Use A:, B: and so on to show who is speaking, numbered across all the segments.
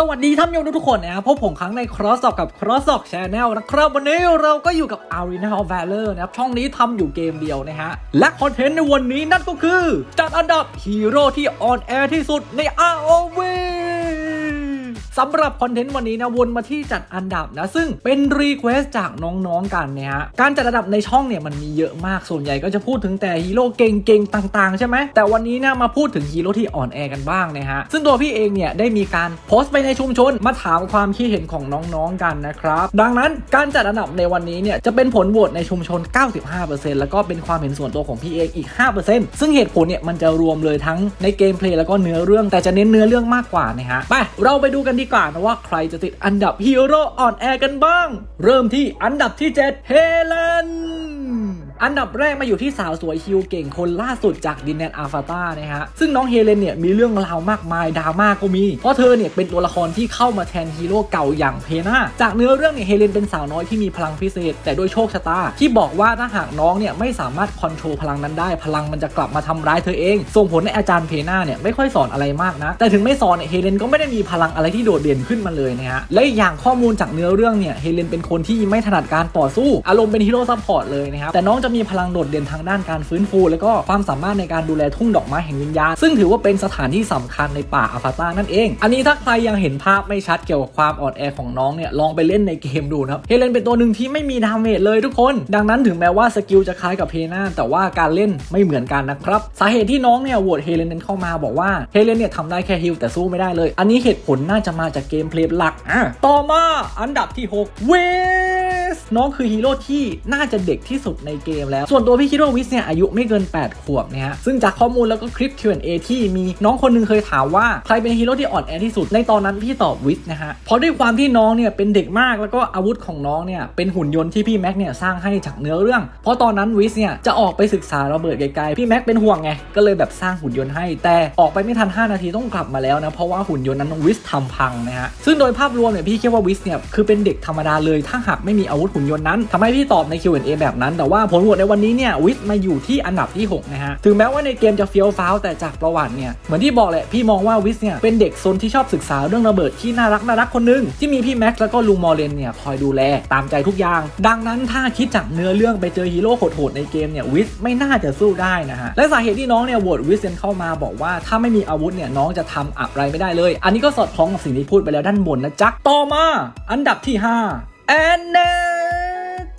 A: สวัสดีท่านผู้ชมทุกคนนะครับพบผมครั้งใน Cross อ l k กับ Cross อ l k Channel นะครับ วันนี้เราก็อยู่กับ Arena of Valor นะครับ ช่องนี้ทำอยู่เกมเดียวนะฮะ และคอนเทนต์ในวันนี้นั่นก็คือ จัดอันดับฮีโร่ที่ออนแอร์ที่สุดใน ROV สำหรับคอนเทนต์วันนี้นะวนมาที่จัดอันดับนะซึ่งเป็นรีเควสจากน้องๆกันเนี่ยฮะการจัดอันดับในช่องเนี่ยมันมีเยอะมากส่วนใหญ่ก็จะพูดถึงแต่ฮีโร่เก่งๆต่างๆ ใช่ไหมแต่วันนี้นี่ยมาพูดถึงฮีโร่ที่อ่อนแอกันบ้างนะฮะซึ่งตัวพี่เองเนี่ยได้มีการโพสต์ไปในชุมชนมาถามความคิดเห็นของน้องๆกันนะครับดังนั้นการจัดอันดับในวันนี้เนี่ยจะเป็นผลโหวตในชุมชน 95%แล้วก็เป็นความเห็นส่วนตัวของพี่เองอีก 5%ซึ่งเหตุผลเนี่ยมันจะรวมเลยทั้งในเกมเพลย์แล้วก็เนื้อเรื่องแต่จะเน้นเนื้อเรื่องมากกว่านะฮะไปเราไปดูกันดีกว่านะว่าใครจะติดอันดับฮีโร่อ่อนแอกันบ้าง เริ่มที่อันดับที่ 7 เฮเลน อันดับแรกมาอยู่ที่สาวสวยฮิวเก่งคนล่าสุดจากดินแดนอาฟาตานะฮะ ซึ่งน้องเฮเลนเนี่ยมีเรื่องราวมากมายดราม่าก็มี เพราะเธอเนี่ยเป็นตัวละครที่เข้ามาแทนฮีโร่เก่าอย่างเพนาจากเนื้อเรื่องเนี่ยเฮเลนเป็นสาวน้อยที่มีพลังพิเศษ แต่ด้วยโชคชะตา ที่บอกว่าถ้าหากน้องเนี่ยไม่สามารถคอนโทรลพลังนั้นได้ พลังมันจะกลับมาทำร้ายเธอเอง ส่งผลให้อาจารย์เพนาเนี่ยไม่ค่อยสอนอะไรมากนะ แต่ถึงไม่สอนเนี่ยเฮเลนก็ไม่ได้มีพลังอะไรที่โดดเด่นขึ้นมาเลยนะฮะ และอีกอย่างข้อมูลจากเนื้อเรื่องเนี่ยเฮเลนเป็นคนที่ไม่ถนัดการต่อสู้ อารมณ์เป็นฮีโร่ซัพพอร์ตเลยนะครับแต่น้องจะมีพลังโดดเด่นทางด้านการฟื้นฟู แล้วก็ความสามารถในการดูแลทุ่งดอกไม้แห่งวิญญาณ ซึ่งถือว่าเป็นสถานที่สำคัญในป่าอาฟาตานั่นเอง อันนี้ถ้าใครยังเห็นภาพไม่ชัดเกี่ยวกับความอ่อนแอของน้องเนี่ยลองไปเล่นในเกมดูนะครับเฮเลนเป็นตัวหนึ่งที่ไม่มีดาเมจเลยทุกคน ดังนั้นถึงแม้ว่าสกิลจะคล้ายกับเพน่าแต่ว่าการเล่นไม่เหมือนกันนะครับสาเหตุที่น้องเนี่ยโหวตเฮเลนเข้ามาบอกว่าเฮเลนเนี่ยทำได้แค่ฮิลแต่สู้ไม่ได้เลย อันนี้เหตุผลน่าจะมาจากเกมเพลย์หลักอะต่อมาอันดับที่ 6 เวสน้องคือฮีโร่ที่น่าจะเด็กที่สุดในเกมแล้ว ส่วนตัวพี่คิดว่าวิสเนี่ยอายุไม่เกิน 8 ขวบนี่ยฮะซึ่งจากข้อมูลแล้วก็คลิป Q&A ที่มีน้องคนหนึงเคยถามว่าใครเป็นฮีโร่ที่อ่อนแอที่สุดในตอนนั้นพี่ตอบวิสนะฮะเพราะด้วยความที่น้องเนี่ยเป็นเด็กมากแล้วก็อาวุธของน้องเนี่ยเป็นหุ่นยนต์ที่พี่แม็กเนี่ยสร้างให้จากเนื้อเรื่อง เพราะตอนนั้นวิสเนี่ยจะออกไปศึกษาระเบิดไกลๆพี่แม็กเป็นห่วงไงก็เลยแบบสร้างหุ่นยนต์ให้ แต่ออกไปไม่ทัน 5 นาทีต้องกลับมาแล้วนะเพราะว่าหุ่นยนต์นั้นวิสทำพังนะฮะซึ่งโดยภาพรวมเนี่ยพี่คิดว่าวิสเนี่ยคือเป็นเด็กธรรมดาเลยถ้าหากไม่มีอาวุธหุ่นยนต์นั้นทำให้พี่ตอบใน Q&A แบบนั้น แต่ว่าผลวตในวันนี้เนี่ยวิสมาอยู่ที่อันดับที่ 6 นะฮะ ถึงแม้ว่าในเกมจะเฟี้ยวฟ้าวแต่จากประวัติเนี่ย เหมือนที่บอกแหละ พี่มองว่าวิสเนี่ยเป็นเด็กซนที่ชอบศึกษาเรื่องระเบิดที่น่ารักน่ารักคนหนึง ที่มีพี่แม็กซ์แล้วก็ลุงมอร์เลนเนี่ยคอยดูแลตามใจทุกอย่าง ดังนั้นถ้าคิดจากเนื้อเรื่องไปเจอฮีโร่โหดๆในเกมเนี่ยวิสไม่น่าจะสู้ได้นะฮะและสาเหตุที่น้องเนี่ยโหวตวิสเซนเข้ามาบอกว่าถ้าไม่มีอาวุธเนี่ยน้องจะทำอะไรไม่ได้เลย อันนี้ก็สอดคล้องกับสิ่งที่พูดไปแล้วด้านบนนะจ๊ะต่อมา อันดับที่ 5แอนเน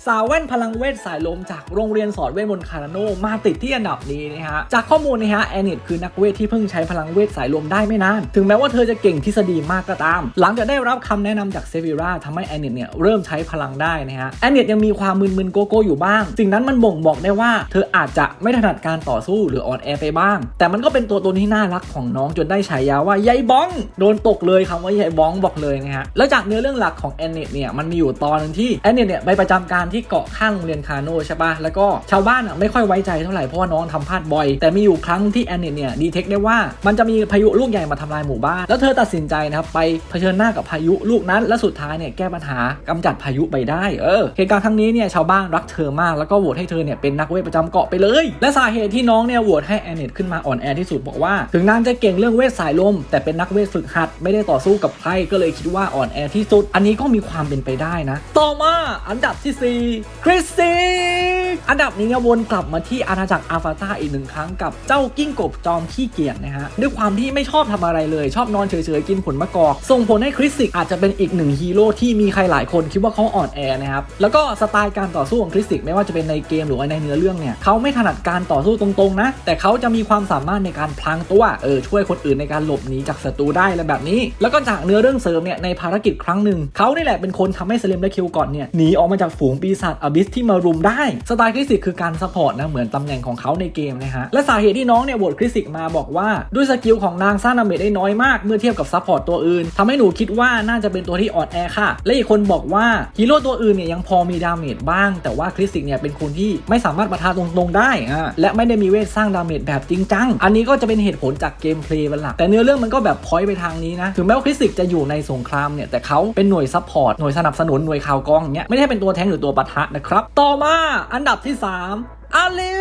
A: สาวแว่นพลังเวทสายลมจากโรงเรียนสอนเวทมนต์คาราโนมาติดที่อันดับนี้นะฮะ จากข้อมูลนะฮะแอนนิตคือนักเวทที่เพิ่งใช้พลังเวทสายลมได้ไม่นาน ถึงแม้ว่าเธอจะเก่งทฤษฎีมากก็ตาม หลังจากได้รับคำแนะนำจากเซฟิราทำให้แอนนิตเนี่ยเริ่มใช้พลังได้นะฮะ แอนนิตยังมีความมึนๆโกโก้อยู่บ้าง สิ่งนั้นมันบ่งบอกได้ว่า เธออาจจะไม่ถนัดการต่อสู้หรืออ่อนแอไปบ้าง แต่มันก็เป็นตัวตนที่น่ารักของน้องจนได้ฉายาว่ายายบ้อง โดนตกเลยคำว่ายายบ้องบอกเลยนะฮะ แล้วจากเนื้อเรื่องหลักของแอนนิตเนี่ยมันมีอยู่ตอนนึงที่แอนนิตเนี่ยไปประจำการที่เกาะข้างโรงเรียนคาโนใช่ปะแล้วก็ชาวบ้านอะไม่ค่อยไว้ใจเท่าไหร่เพราะว่าน้องทำพลาดบ่อย แต่มีอยู่ครั้งที่แอนเนตเนี่ยดีเทคได้ว่ามันจะมีพายุลูกใหญ่มาทำลายหมู่บ้าน แล้วเธอตัดสินใจนะครับไปเผชิญหน้ากับพายุลูกนั้น และสุดท้ายเนี่ยแก้ปัญหากำจัดพายุไปได้เออเหตุการณ์ครั้งนี้เนี่ยชาวบ้านรักเธอมากแล้วก็โหวตให้เธอเนี่ยเป็นนักเวทประจำเกาะไปเลย และสาเหตุที่น้องเนี่ยโหวตให้แอนเนตขึ้นมาอ่อนแอที่สุดบอกว่า ถึงนางจะเก่งเรื่องเวทสายลม แต่เป็นนักเวทฝึกหัดไม่ได้ต่อสู้กับใครก็เลยคิดว่าอ่อนแอที่สุด อันนี้ก็มีความเป็นไปได้นะ ต่อมาอันดับที่สี่คริสซี่อันดับนี้เนี่ยวนกลับมาที่อาณาจักรอาฟาตาอีกหนึ่งครั้งกับเจ้ากิ้งกบจอมขี้เกียจนะฮะด้วยความที่ไม่ชอบทำอะไรเลย ชอบนอนเฉยๆกินผลมะกอก ส่งผลให้คริสติกอาจจะเป็นอีกหนึ่งฮีโร่ที่มีใครหลายคนคิดว่าเขาอ่อนแอนะครับแล้วก็สไตล์การต่อสู้ของคริสติกไม่ว่าจะเป็นในเกมหรือว่าในเนื้อเรื่องเนี่ยเขาไม่ถนัดการต่อสู้ตรงๆนะแต่เขาจะมีความสามารถในการพลางตัวเออช่วยคนอื่นในการหลบหนีจากศัตรูได้อะไรแบบนี้ แล้วก็จากเนื้อเรื่องเสริมเนี่ยในภารกิจครั้งหนึ่งเขานี่แหละเป็นคนทำให้เซเลมและคิวก่อนเนี่ยหนีออกมาจากฝูงปีศาจอบิสที่มารุมได้ สไตล์คริสติกคือการซัพพอร์ตนะเหมือนตำแหน่งของเขาในเกมนะฮะ และสาเหตุที่น้องเนี่ยโหวตคริสติกมาบอกว่าด้วยสกิลของนางสร้างดาเมจได้น้อยมากเมื่อเทียบกับซัพพอร์ตตัวอื่นทำให้หนูคิดว่าน่าจะเป็นตัวที่อ่อนแอค่ะ และอีกคนบอกว่าฮีโร่ตัวอื่นเนี่ยยังพอมีดาเมจบ้าง แต่ว่าคริสติกเนี่ยเป็นคนที่ไม่สามารถประทะตรงๆได้อะและไม่ได้มีเวทสร้างดาเมจแบบจริงจังอันนี้ก็จะเป็นเหตุผลจากเกมเพลย์เป็นหลักแต่เนื้อเรื่องมันก็แบบพอยไปทางนี้นะถึงแม้ว่าคริสติกจะอยู่ในสงครามเนี่ยแต่เขาเป็นหน่วยซัพพอร์ตหน่วยสนับสนุนหน่วยข่าวกองเงี้ยไม่ได้เป็นตัวแทงหรือตัวปะทะนะครับ ต่อมาอันดับที่สามอลิ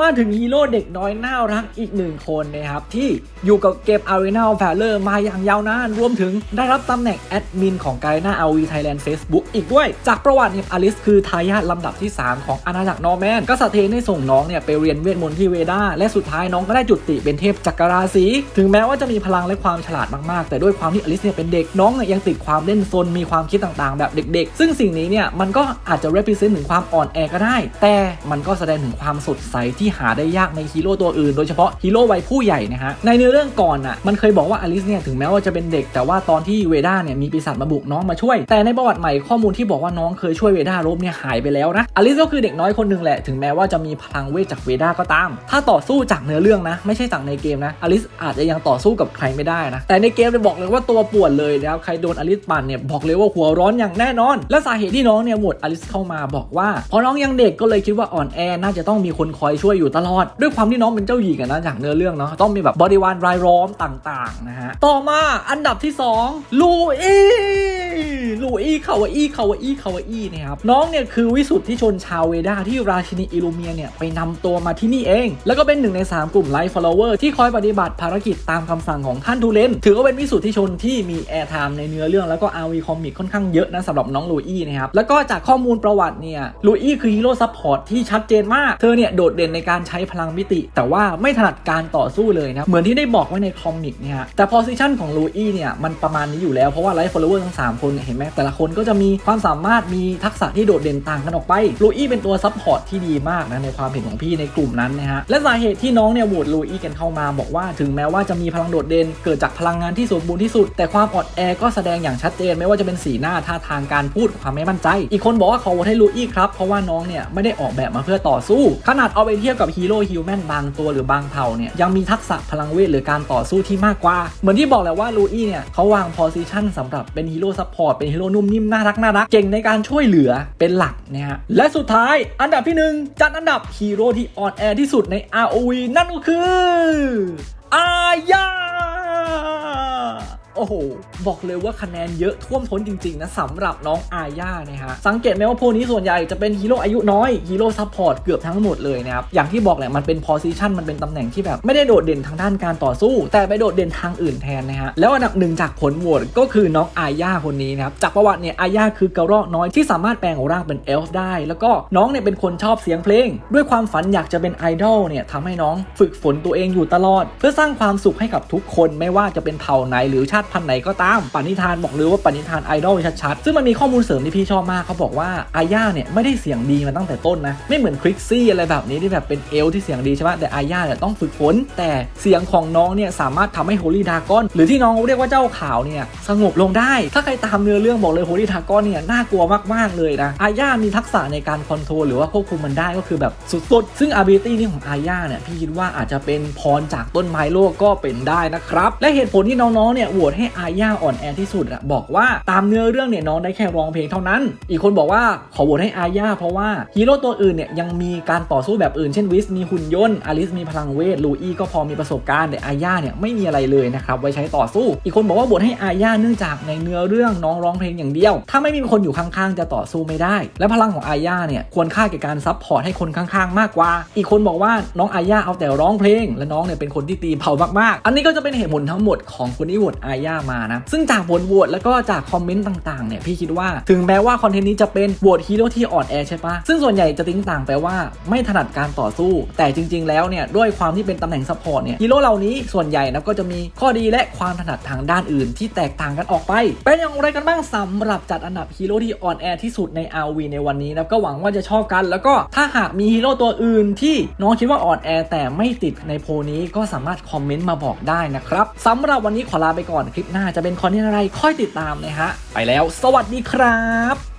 A: มาถึงฮีโร่เด็กน้อยน่ารักอีกหนึ่งคนนะครับ ที่อยู่กับเกม Arena of Valor มาอย่างยาวนาน รวมถึงได้รับตำแหน่งแอดมินของไกน่า RV Thailand Facebook อีกด้วย จากประวัติเนี่ยอลิสคือทายาทลำดับที่ 3 ของอาณาจักรนอร์แมนกษัตริย์เทนได้ส่งน้องเนี่ยไปเรียนเวทมนต์ที่เวดาและสุดท้ายน้องก็ได้จุติเป็นเทพจักรราศีถึงแม้ว่าจะมีพลังและความฉลาดมากๆ แต่ด้วยความที่อลิสเนี่ยเป็นเด็กน้องเนี่ยยังติดความเล่นซนมีความคิดต่างๆ แบบเด็ก ๆ ซึ่งสิ่งนี้เนี่ยมันก็อาจจะ represent ถึงความอ่อนแอก็ได้ แต่มันก็แสดงถึงความสดใสที่หาได้ยากในฮีโร่ตัวอื่น โดยเฉพาะฮีโร่วัยผู้ใหญ่นะฮะในเนื้อเรื่องก่อนอะมันเคยบอกว่าอลิสเนี่ยถึงแม้ว่าจะเป็นเด็ก แต่ว่าตอนที่เวด้าเนี่ยมีปีศาจมาบุกน้องมาช่วย แต่ในประวัติใหม่ข้อมูลที่บอกว่าน้องเคยช่วยเวด้ารบเนี่ยหายไปแล้วนะอลิสก็คือเด็กน้อยคนหนึ่งแหละถึงแม้ว่าจะมีพลังเวทจากเวด้าก็ตาม ถ้าต่อสู้จากเนื้อเรื่องนะ ไม่ใช่จากในเกมนะอลิสอาจจะยังต่อสู้กับใครไม่ได้นะแต่ในเกมเนี่ยบอกเลยว่าตัวป่วนเลยนะครับใครโดนอลิสปั่นเนี่ยบอกเลยว่าหัวร้อนอย่างแน่นอน และสาเหตุที่น้องเนี่ยหวตอลิสเข้ามาบอกว่าเพราะน้องยังเด็กก็เลยคิดว่าอ่อนแอน่าจะต้องมีคนคอยช่วยอยู่ตลอด ด้วยความที่น้องเป็นเจ้าหญิงอะนะจากเนื้อเรื่องเนาะต้องมีแบบบริวารรายล้อมต่างๆนะฮะต่อมาอันดับที่ 2 ลูอี ลูอี้คาวาอี้คาวาอี้คาวาอี้นะครับน้องเนี่ยคือวิสุทธิชนชาวเวดาที่ราชินีอิลูเมียเนี่ยไปนำตัวมาที่นี่เอง แล้วก็เป็นหนึ่งใน 3 กลุ่มไลฟ์ฟอลโลเวอร์ที่คอยปฏิบัติภารกิจตามคำสั่งของท่านทูเลนถือว่าเป็นวิสุทธิชนที่มีแอร์ไทม์ในเนื้อเรื่องแล้วก็ RV คอมิกค่อนข้างเยอะนะสำหรับน้องลูอี้นะครับแล้วก็จากข้อมูลประวัติเนี่ยลูอี้คือฮีโร่ซัพพอร์ตที่ชัดเจนมากเธอเนี่ยโดดเด่นในการใช้พลังมิติ แต่ว่าไม่ถนัดการต่อสู้เลยนะเหมือนที่ได้บอกไว้ในคอมิกเนี่ยฮะแต่ position ของลูอี้เนี่ยมันประมาณนี้อยู่แล้วเพราะว่าไลฟ์ฟอลโลเวอร์ทั้ง3คนเนี่ยเห็นไหมแต่ละคนก็จะมีความสามารถมีทักษะที่โดดเด่นต่างกันออกไปลูอี้เป็นตัวซัพพอร์ตที่ดีมากนะในความเห็นของพี่ในกลุ่มนั้นนะฮะและสาเหตุที่น้องเนี่ยโหวตลูอี้กันเข้ามาบอกว่า ถึงแม้ว่าจะมีพลังโดดเด่นเกิดจากพลังงานที่สมบูรณ์ที่สุด แต่ความอ่อนแอก็แสดงอย่างชัดเจนไม่ว่าจะเป็นสีหน้าท่าทางการพูดความไม่มั่นใจ อีกคนบอกว่าเขาโหวตให้ลูอี้ครับเพราะว่าน้องเนี่ยไม่ได้ออกแบบมาเพื่อต่อสู้ ขนาดเอาไปเทียบกับฮีโร่ฮิวแมนบางตัวหรือบางเผ่าเนี่ยยังมีทักษะพลังเวทหรือการต่อสู้ที่มากกว่า เหมือนที่บอกและว่าลูอี้เนี่ยเขาวางพซิชันสำหรับเป็นฮีโร่ซัพพอร์ตเป็นฮีโร่นุ่มนิ่มน่ารักน่ารักเก่งในการช่วยเหลือเป็นหลักนะฮะและสุดท้ายอันดับที่หนึ่งจัดอันดับฮีโร่ที่อ่อนแอที่สุดใน ROV นั่นก็คือ อาญา โอ้โห บอกเลยว่าคะแนนเยอะท่วมท้นจริง ๆ นะสำหรับน้องอาญานะฮะสังเกตไหมว่าโพนี้ส่วนใหญ่จะเป็นฮีโร่อายุน้อยฮีโร่ซัพพอร์ตเกือบทั้งหมดเลยนะครับ อย่างที่บอกแหละมันเป็นโพซิชันมันเป็นตำแหน่งที่แบบไม่ได้โดดเด่นทางด้านการต่อสู้ แต่ไปโดดเด่นทางอื่นแทนนะฮะแล้วอันดับหนึ่งจากผลโหวตก็คือน้องอาญาคนนี้นะครับจากประวัติเนี่ยอาญาคือกระรอกน้อยที่สามารถแปลงร่างเป็นเอลฟ์ได้ แล้วก็น้องเนี่ยเป็นคนชอบเสียงเพลง ด้วยความฝันอยากจะเป็นไอดอลเนี่ยทำให้น้องฝึกฝนตัวเองอยู่ตลอด เพื่อสร้างความสุขให้กับทุกคนไม่ว่าจะเป็นเผ่าไหนหรือชาติพันไหนก็ตามปณิธานบอกเลยว่าปณิธานไอดอลชัดๆซึ่งมันมีข้อมูลเสริมที่พี่ชอบมากเขาบอกว่าอาญาเนี่ยไม่ได้เสียงดีมาตั้งแต่ต้นนะไม่เหมือนคริกซี่อะไรแบบนี้ที่แบบเป็นเอลที่เสียงดีใช่ไหมแต่อาญาเนี่ยต้องฝึกฝนแต่เสียงของน้องเนี่ยสามารถทำให้โฮลี่ดากอนหรือที่น้องเรียกว่าเจ้าขาวเนี่ยสงบลงได้ ถ้าใครตามเนื้อเรื่องบอกเลยโฮลี่ดากอนเนี่ยน่ากลัวมากๆเลยนะอาญามีทักษะในการคอนโทรลหรือว่าควบคุมมันได้ก็คือแบบสุดๆ ซึ่ง ability นี้ของอาญาเนี่ยพี่คิดว่าอาจจะเป็นพรจากต้นไม้โลกก็เป็นได้นะครับและเหตุผลที่น้องๆเนี่ยโหวตให้อาญาอ่อนแอที่สุดอะบอกว่าตามเนื้อเรื่องเนี่ยน้องได้แค่ร้องเพลงเท่านั้น อีกคนบอกว่าขอโหวตให้อาญาเพราะว่าฮีโร่ตัวอื่นเนี่ยยังมีการต่อสู้แบบอื่นเช่นวิสมีหุ่นยนต์อลิสมีพลังเวทลูอี้ก็พอมีประสบการณ์แต่อาญาเนี่ยไม่มีอะไรเลยนะครับไว้ใช้ต่อสู้ อีกคนบอกว่าโหวตให้อาญาเนื่องจากในเนื้อเรื่องน้องร้องเพลงอย่างเดียว ถ้าไม่มีคนอยู่ข้างๆ จะต่อสู้ไม่ได้ และพลังของอาญาเนี่ยควรค่าแก่การซับพอร์ตให้คนข้างๆ มากกว่า อีกคนบอกว่าน้องอาญาเอาแต่ร้องเพลง และน้องเนี่ยเป็นคนที่ตีเผามากๆ อันนี้ก็จะเป็นเหตุผลทั้งหมดของคนที่โหวตอาญามานะ ซึ่งจากผลโหวตแล้วก็จากคอมเมนต์ต่างๆเนี่ยพี่คิดว่าถึงแม้ว่าคอนเทนต์นี้จะเป็นโหวตฮีโร่ที่อ่อนแอใช่ปะซึ่งส่วนใหญ่จะติ้งต่างแปลว่าไม่ถนัดการต่อสู้ แต่จริง ๆ แล้วเนี่ยด้วยความที่เป็นตำแหน่งซัพพอร์ตเนี่ยฮีโร่เหล่านี้ส่วนใหญ่นะก็จะมีข้อดีและความถนัดทางด้านอื่น ที่แตกต่างกันออกไป เป็นอย่างไรกันบ้างสำหรับจัดอันดับฮีโร่ที่อ่อนแอที่สุดใน RV ในวันนี้นะก็หวังว่าจะชอบกัน แล้วก็ถ้าหากมีฮีโร่ตัวอื่นที่น้องคิดว่าอ่อนแอแต่ไม่ติดในโพนี้ก็สามารถคอมเมนต์มาบอกได้นะครับสำหรับวันนี้ขอลาไปก่อนคลิปหน้าจะเป็นคอนเทนต์อะไรค่อยติดตามนะฮะ ไปแล้ว สวัสดีครับ